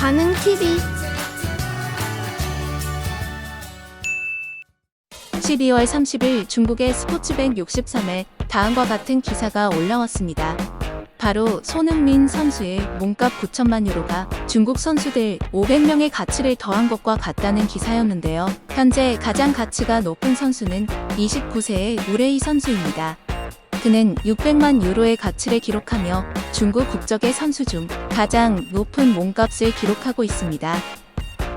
가능 TV 12월 30일 중국의 스포츠백 63에 다음과 같은 기사가 올라왔습니다. 바로 손흥민 선수의 몸값 9천만 유로가 중국 선수들 500명의 가치를 더한 것과 같다는 기사였는데요. 현재 가장 가치가 높은 선수는 29세의 우레이 선수입니다. 그는 600만 유로의 가치를 기록하며 중국 국적의 선수 중 가장 높은 몸값을 기록하고 있습니다.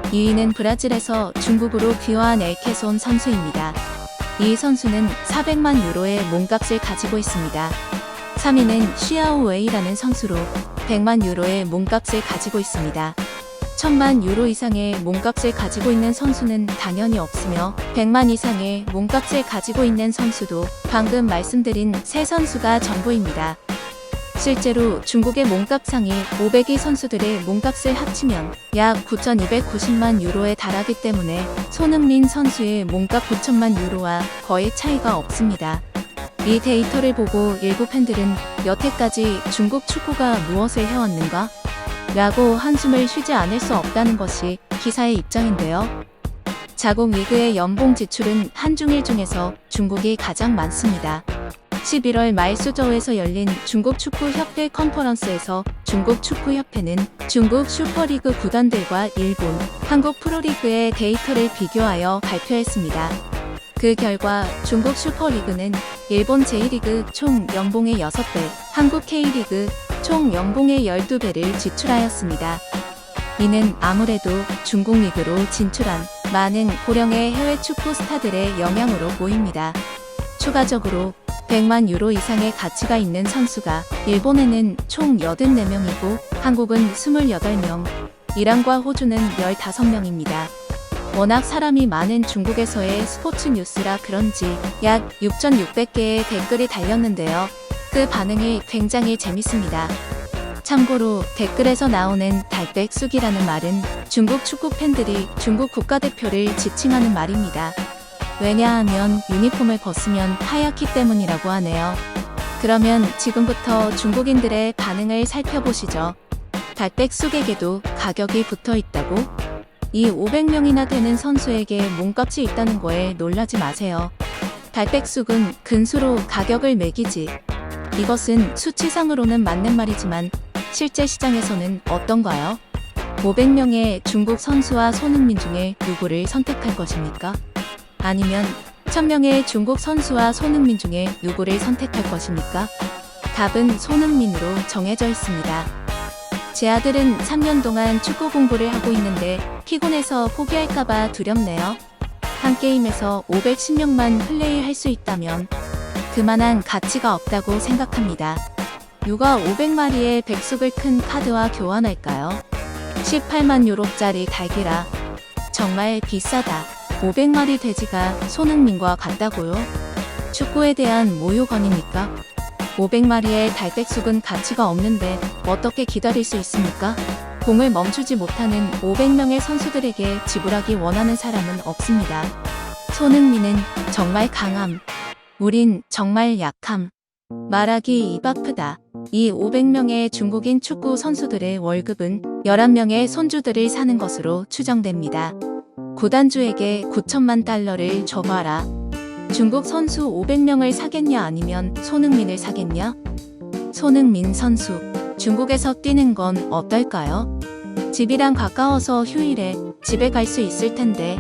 2위는 브라질에서 중국으로 귀화한 엘케손 선수입니다. 이 선수는 400만 유로의 몸값을 가지고 있습니다. 3위는 쉬아오웨이라는 선수로 100만 유로의 몸값을 가지고 있습니다. 1000만 유로 이상의 몸값을 가지고 있는 선수는 당연히 없으며 100만 이상의 몸값을 가지고 있는 선수도 방금 말씀드린 세 선수가 전부입니다. 실제로 중국의 몸값 상위 500위 선수들의 몸값을 합치면 약 9,290만 유로에 달하기 때문에 손흥민 선수의 몸값 9천만 유로와 거의 차이가 없습니다. 이 데이터를 보고 일부 팬들은 여태까지 중국 축구가 무엇을 해왔는가? 라고 한숨을 쉬지 않을 수 없다는 것이 기사의 입장인데요. 자국 리그의 연봉 지출은 한중일 중에서 중국이 가장 많습니다. 11월 말 수저우에서 열린 중국 축구 협회 컨퍼런스에서 중국 축구 협회는 중국 슈퍼리그 구단들과 일본, 한국 프로리그의 데이터를 비교하여 발표했습니다. 그 결과 중국 슈퍼리그는 일본 제1리그 총 연봉의 6배, 한국 K리그 총 연봉의 12배를 지출하였습니다. 이는 아무래도 중국 리그로 진출한 많은 고령의 해외 축구 스타들의 영향으로 보입니다. 추가적으로 100만 유로 이상의 가치가 있는 선수가 일본에는 총 84명이고 한국은 28명, 이란과 호주는 15명입니다. 워낙 사람이 많은 중국에서의 스포츠 뉴스라 그런지 약 6,600개의 댓글이 달렸는데요. 그 반응이 굉장히 재밌습니다. 참고로 댓글에서 나오는 달백숙이라는 말은 중국 축구 팬들이 중국 국가대표를 지칭하는 말입니다. 왜냐하면 유니폼을 벗으면 하얗기 때문이라고 하네요. 그러면 지금부터 중국인들의 반응을 살펴보시죠. 달백숙에게도 가격이 붙어 있다고? 이 500명이나 되는 선수에게 몸값이 있다는 거에 놀라지 마세요. 달백숙은 근수로 가격을 매기지. 이것은 수치상으로는 맞는 말이지만 실제 시장에서는 어떤가요? 500명의 중국 선수와 손흥민 중에 누구를 선택할 것입니까? 아니면 1000명의 중국 선수와 손흥민 중에 누구를 선택할 것입니까? 답은 손흥민으로 정해져 있습니다. 제 아들은 3년 동안 축구 공부를 하고 있는데 피곤해서 포기할까봐 두렵네요. 한 게임에서 510명만 플레이할 수 있다면 그만한 가치가 없다고 생각합니다. 누가 500마리의 백숙을 큰 카드와 교환할까요? 18만 유로짜리 달기라. 정말 비싸다. 500마리 돼지가 손흥민과 같다고요? 축구에 대한 모욕언입니까? 500마리의 달백숙은 가치가 없는데 어떻게 기다릴 수 있습니까? 공을 멈추지 못하는 500명의 선수들에게 지불하기 원하는 사람은 없습니다. 손흥민은 정말 강함. 우린 정말 약함. 말하기 입 아프다. 이 500명의 중국인 축구 선수들의 월급은 11명의 손주들을 사는 것으로 추정됩니다. 구단주에게 9천만 달러를 줘봐라. 중국 선수 500명을 사겠냐 아니면 손흥민을 사겠냐? 손흥민 선수. 중국에서 뛰는 건 어떨까요? 집이랑 가까워서 휴일에 집에 갈 수 있을 텐데.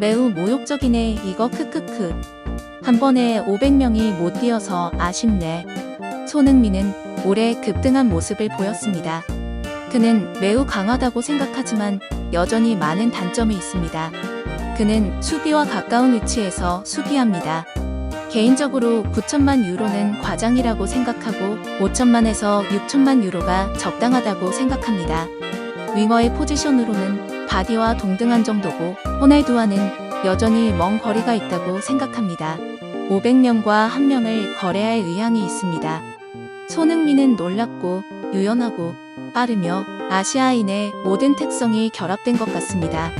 매우 모욕적이네 이거 크크크. 한 번에 500명이 못 뛰어서 아쉽네. 손흥민은 올해 급등한 모습을 보였습니다. 그는 매우 강하다고 생각하지만 여전히 많은 단점이 있습니다. 그는 수비와 가까운 위치에서 수비합니다. 개인적으로 9천만 유로는 과장이라고 생각하고 5천만에서 6천만 유로가 적당하다고 생각합니다. 윙어의 포지션으로는 바디와 동등한 정도고 호날두와는 여전히 먼 거리가 있다고 생각합니다. 500명과 1명을 거래할 의향이 있습니다. 손흥민은 놀랍고 유연하고 빠르며 아시아인의 모든 특성이 결합된 것 같습니다.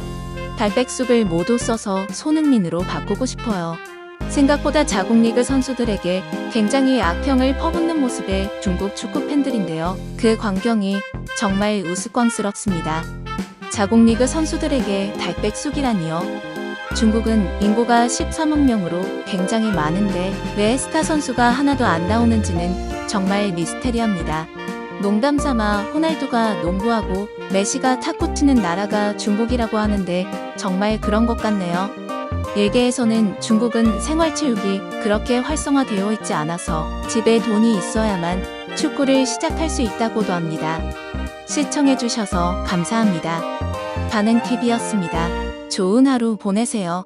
달백숙을 모두 써서 손흥민으로 바꾸고 싶어요. 생각보다 자국 리그 선수들에게 굉장히 악평을 퍼붓는 모습의 중국 축구 팬들인데요. 그 광경이 정말 우스꽝스럽습니다. 자국리그 선수들에게 달백숙이라니요. 중국은 인구가 13억 명으로 굉장히 많은데 왜 스타 선수가 하나도 안 나오는지는 정말 미스테리합니다. 농담 삼아 호날두가 농구하고 메시가 탁구 치는 나라가 중국이라고 하는데 정말 그런 것 같네요. 일개에서는 중국은 생활체육이 그렇게 활성화되어 있지 않아서 집에 돈이 있어야만 축구를 시작할 수 있다고도 합니다. 시청해주셔서 감사합니다. 반응TV였습니다. 좋은 하루 보내세요.